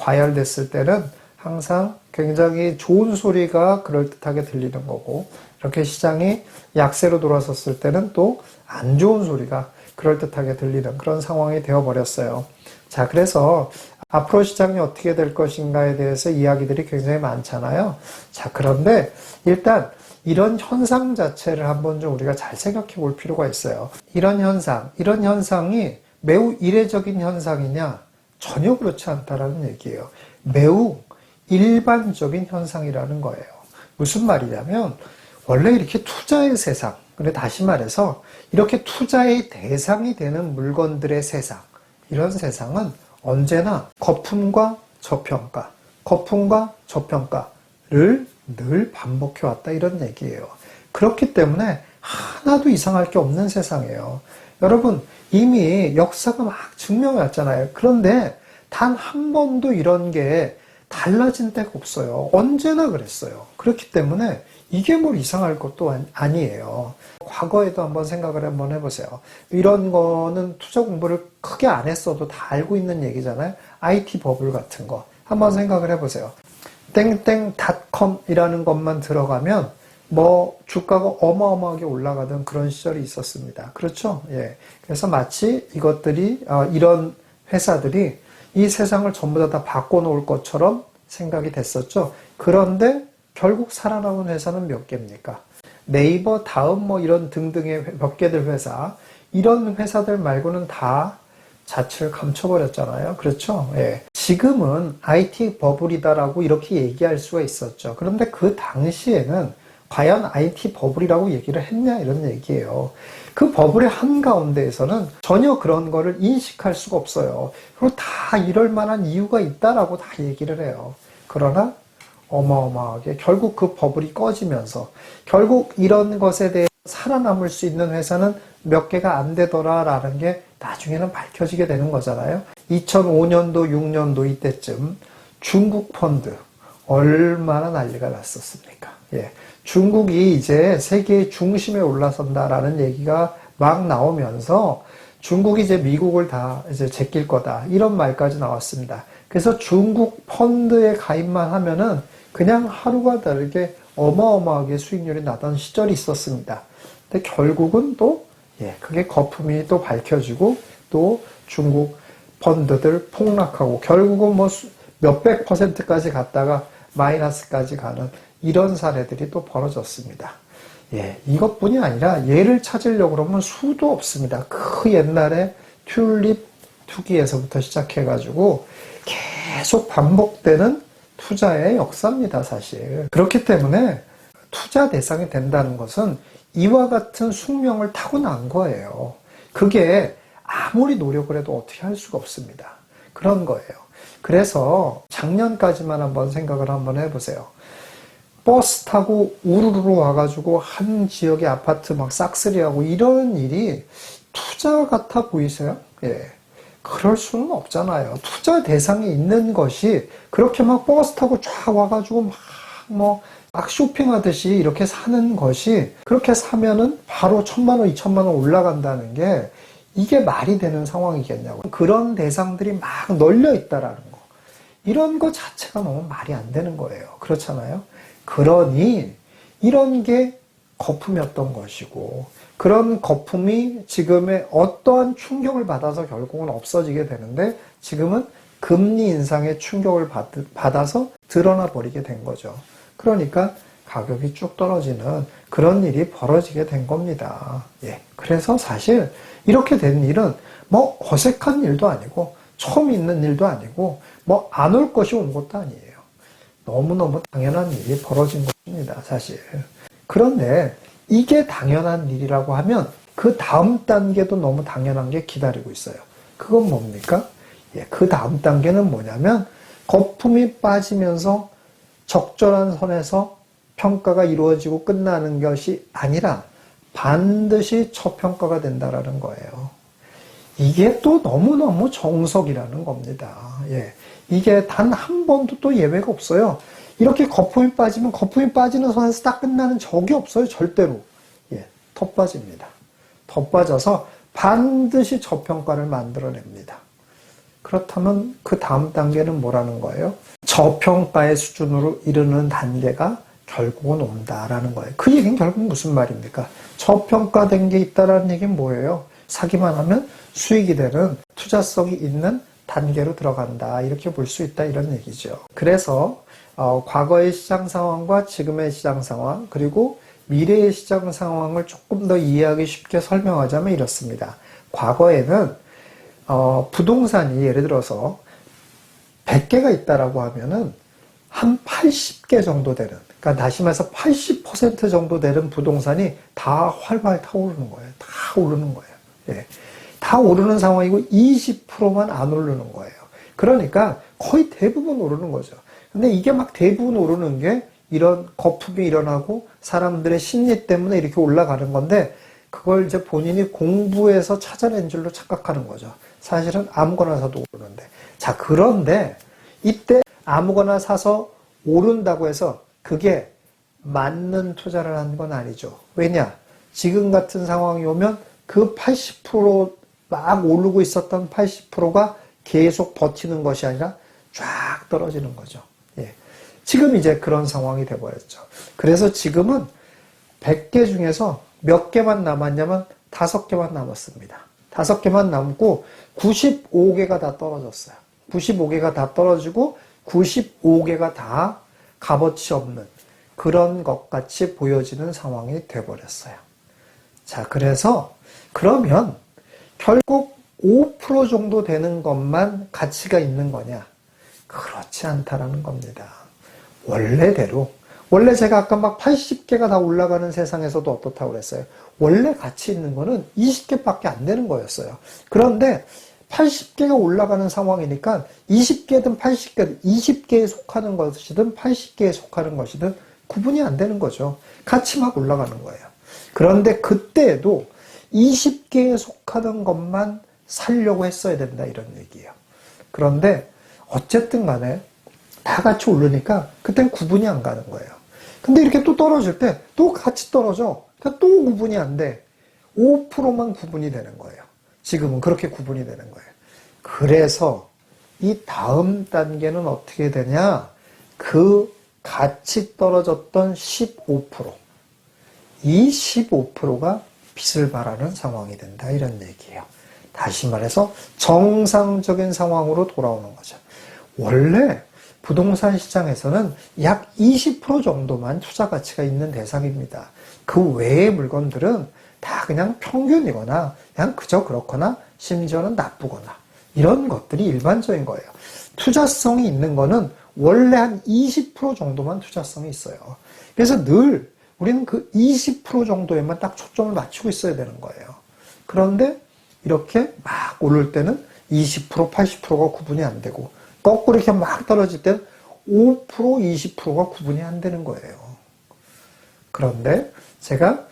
과열됐을 때는 항상 굉장히 좋은 소리가 그럴듯하게 들리는 거고 이렇게 시장이 약세로 돌아섰을 때는 또 안 좋은 소리가 그럴듯하게 들리는 그런 상황이 되어버렸어요. 자, 그래서 앞으로 시장이 어떻게 될 것인가에 대해서 이야기들이 굉장히 많잖아요. 자, 그런데 일단 이런 현상 자체를 한번 좀 우리가 잘 생각해 볼 필요가 있어요. 이런 현상, 이런 현상이 매우 이례적인 현상이냐? 전혀 그렇지 않다라는 얘기예요. 매우 일반적인 현상이라는 거예요. 무슨 말이냐면, 원래 이렇게 투자의 세상, 근데 다시 말해서 이렇게 투자의 대상이 되는 물건들의 세상, 이런 세상은 언제나 거품과 저평가, 거품과 저평가를 늘 반복해 왔다 이런 얘기예요. 그렇기 때문에 하나도 이상할 게 없는 세상이에요. 여러분 이미 역사가 막 증명해 왔잖아요. 그런데 단 한 번도 이런 게 달라진 때가 없어요. 언제나 그랬어요. 그렇기 때문에 이게 뭘 이상할 것도 아니에요. 과거에도 한번 생각을 한번 해보세요. 이런 거는 투자 공부를 크게 안 했어도 다 알고 있는 얘기잖아요. IT 버블 같은 거. 한번 생각을 해보세요. 땡땡닷컴이라는 것만 들어가면 뭐 주가가 어마어마하게 올라가던 그런 시절이 있었습니다. 그렇죠? 예. 그래서 마치 이것들이 어, 이런 회사들이 이 세상을 전부 다, 다 바꿔놓을 것처럼 생각이 됐었죠. 그런데 결국 살아남은 회사는 몇 개입니까? 네이버, 다음 뭐 이런 등등의 몇 개들 회사, 이런 회사들 말고는 다 자취를 감춰버렸잖아요. 그렇죠? 예. 지금은 IT 버블이다라고 이렇게 얘기할 수가 있었죠. 그런데 그 당시에는 과연 IT 버블이라고 얘기를 했냐 이런 얘기예요. 그 버블의 한가운데에서는 전혀 그런 거를 인식할 수가 없어요. 그리고 다 이럴 만한 이유가 있다라고 다 얘기를 해요. 그러나 어마어마하게 결국 그 버블이 꺼지면서 결국 이런 것에 대해 살아남을 수 있는 회사는 몇 개가 안 되더라라는 게 나중에는 밝혀지게 되는 거잖아요. 2005년도, 6년도 이때쯤 중국 펀드 얼마나 난리가 났었습니까? 예. 중국이 이제 세계의 중심에 올라선다라는 얘기가 막 나오면서 중국이 이제 미국을 다 이제 제낄 거다. 이런 말까지 나왔습니다. 그래서 중국 펀드에 가입만 하면은 그냥 하루가 다르게 어마어마하게 수익률이 나던 시절이 있었습니다. 근데 결국은 또, 예, 그게 거품이 또 밝혀지고 또 중국 펀드들 폭락하고 결국은 뭐 몇백 퍼센트까지 갔다가 마이너스까지 가는 이런 사례들이 또 벌어졌습니다. 예, 이것뿐이 아니라 얘를 찾으려고 그러면 수도 없습니다. 그 옛날에 튤립 투기에서부터 시작해가지고 계속 반복되는 투자의 역사입니다, 사실. 그렇기 때문에 투자 대상이 된다는 것은 이와 같은 숙명을 타고난 거예요. 그게 아무리 노력을 해도 어떻게 할 수가 없습니다. 그런 거예요. 그래서 작년까지만 한번 생각을 한번 해보세요. 버스 타고 우르르 와가지고 한 지역의 아파트 막 싹쓸이하고 이런 일이 투자 같아 보이세요? 예. 그럴 수는 없잖아요. 투자 대상이 있는 것이 그렇게 막 버스 타고 쫙 와가지고 막 뭐, 막 쇼핑하듯이 이렇게 사는 것이 그렇게 사면은 바로 천만 원, 이천만 원 올라간다는 게 이게 말이 되는 상황이겠냐고. 그런 대상들이 막 널려 있다라는 거. 이런 것 자체가 너무 말이 안 되는 거예요. 그렇잖아요. 그러니 이런 게 거품이었던 것이고 그런 거품이 지금의 어떠한 충격을 받아서 결국은 없어지게 되는데 지금은 금리 인상의 충격을 받, 받아서 드러나 버리게 된 거죠. 그러니까 가격이 쭉 떨어지는 그런 일이 벌어지게 된 겁니다. 예. 그래서 사실 이렇게 된 일은 뭐 어색한 일도 아니고 처음 있는 일도 아니고 뭐 안 올 것이 온 것도 아니에요. 너무너무 당연한 일이 벌어진 것입니다, 사실. 그런데 이게 당연한 일이라고 하면 그 다음 단계도 너무 당연한 게 기다리고 있어요. 그건 뭡니까? 예, 그 다음 단계는 뭐냐면 거품이 빠지면서 적절한 선에서 평가가 이루어지고 끝나는 것이 아니라 반드시 저평가가 된다라는 거예요. 이게 또 너무너무 정석이라는 겁니다. 예. 이게 단 한 번도 또 예외가 없어요. 이렇게 거품이 빠지면 거품이 빠지는 선에서 딱 끝나는 적이 없어요. 절대로. 예. 더 빠집니다. 더 빠져서 반드시 저평가를 만들어냅니다. 그렇다면 그 다음 단계는 뭐라는 거예요? 저평가의 수준으로 이르는 단계가 결국은 온다라는 거예요. 그 얘기는 결국 무슨 말입니까? 저평가된 게 있다라는 얘기는 뭐예요? 사기만 하면 수익이 되는 투자성이 있는 단계로 들어간다. 이렇게 볼 수 있다. 이런 얘기죠. 그래서 어, 과거의 시장 상황과 지금의 시장 상황 그리고 미래의 시장 상황을 조금 더 이해하기 쉽게 설명하자면 이렇습니다. 과거에는 어, 부동산이 예를 들어서 100개가 있다라고 하면은 한 80개 정도 되는, 그러니까 다시 말해서 80% 정도 되는 부동산이 다 활발 타오르는 거예요. 다 오르는 거예요. 예. 다 오르는 상황이고 20%만 안 오르는 거예요. 그러니까 거의 대부분 오르는 거죠. 근데 이게 막 대부분 오르는 게 이런 거품이 일어나고 사람들의 심리 때문에 이렇게 올라가는 건데 그걸 이제 본인이 공부해서 찾아낸 줄로 착각하는 거죠. 사실은 아무거나 사도 오르는데. 자, 그런데 이때 아무거나 사서 오른다고 해서 그게 맞는 투자를 한 건 아니죠. 왜냐? 지금 같은 상황이 오면 그 80%막 오르고 있었던 80%가 계속 버티는 것이 아니라 쫙 떨어지는 거죠. 예. 지금 이제 그런 상황이 돼버렸죠. 그래서 지금은 100개 중에서 몇 개만 남았냐면 5개만 남았습니다. 5개만 남고 95개가 다 떨어졌어요. 95개가 다 떨어지고 95개가 다 값어치 없는 그런 것 같이 보여지는 상황이 돼버렸어요. 자, 그래서 그러면 결국 5% 정도 되는 것만 가치가 있는 거냐? 그렇지 않다라는 겁니다. 원래대로 원래 제가 아까 막 80개가 다 올라가는 세상에서도 어떻다고 그랬어요? 원래 가치 있는 거는 20개밖에 안 되는 거였어요. 그런데 80개가 올라가는 상황이니까 20개든 80개든 20개에 속하는 것이든 80개에 속하는 것이든 구분이 안 되는 거죠. 같이 막 올라가는 거예요. 그런데 그때에도 20개에 속하는 것만 살려고 했어야 된다 이런 얘기예요. 그런데 어쨌든 간에 다 같이 오르니까 그땐 구분이 안 가는 거예요. 근데 이렇게 또 떨어질 때 또 같이 떨어져. 그러니까 또 구분이 안 돼. 5%만 구분이 되는 거예요. 지금은 그렇게 구분이 되는 거예요. 그래서 이 다음 단계는 어떻게 되냐? 그 같이 떨어졌던 15%. 이 15%가 빚을 발하는 상황이 된다. 이런 얘기예요. 다시 말해서 정상적인 상황으로 돌아오는 거죠. 원래 부동산 시장에서는 약 20% 정도만 투자 가치가 있는 대상입니다. 그 외의 물건들은 다 그냥 평균이거나 그냥 그저 그렇거나 심지어는 나쁘거나 이런 것들이 일반적인 거예요. 투자성이 있는 거는 원래 한 20% 정도만 투자성이 있어요. 그래서 늘 우리는 그 20% 정도에만 딱 초점을 맞추고 있어야 되는 거예요. 그런데 이렇게 막 오를 때는 20% 80%가 구분이 안 되고 거꾸로 이렇게 막 떨어질 때는 5% 20%가 구분이 안 되는 거예요. 그런데 제가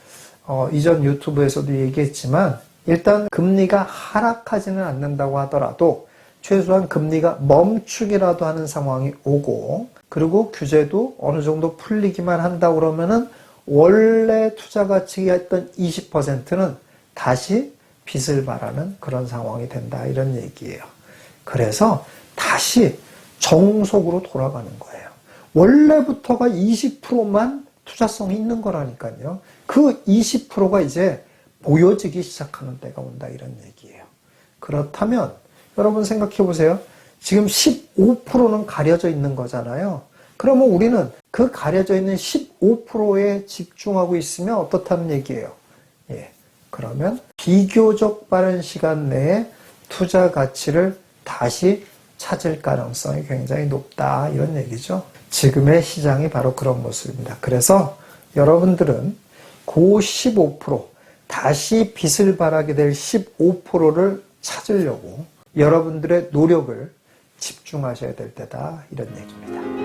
어, 이전 유튜브에서도 얘기했지만 일단 금리가 하락하지는 않는다고 하더라도 최소한 금리가 멈추기라도 하는 상황이 오고 그리고 규제도 어느 정도 풀리기만 한다 그러면은 원래 투자 가치가 했던 20%는 다시 빚을 말하는 그런 상황이 된다 이런 얘기예요. 그래서 다시 정속으로 돌아가는 거예요. 원래부터가 20%만 투자성이 있는 거라니까요. 그 20%가 이제 보여지기 시작하는 때가 온다 이런 얘기예요. 그렇다면 여러분 생각해 보세요. 지금 15%는 가려져 있는 거잖아요. 그러면 우리는 그 가려져 있는 15%에 집중하고 있으면 어떻다는 얘기예요. 예. 그러면 비교적 빠른 시간 내에 투자 가치를 다시 찾을 가능성이 굉장히 높다. 이런 얘기죠. 지금의 시장이 바로 그런 모습입니다. 그래서 여러분들은 그 15%, 다시 빚을 발하게 될 15%를 찾으려고 여러분들의 노력을 집중하셔야 될 때다. 이런 얘기입니다.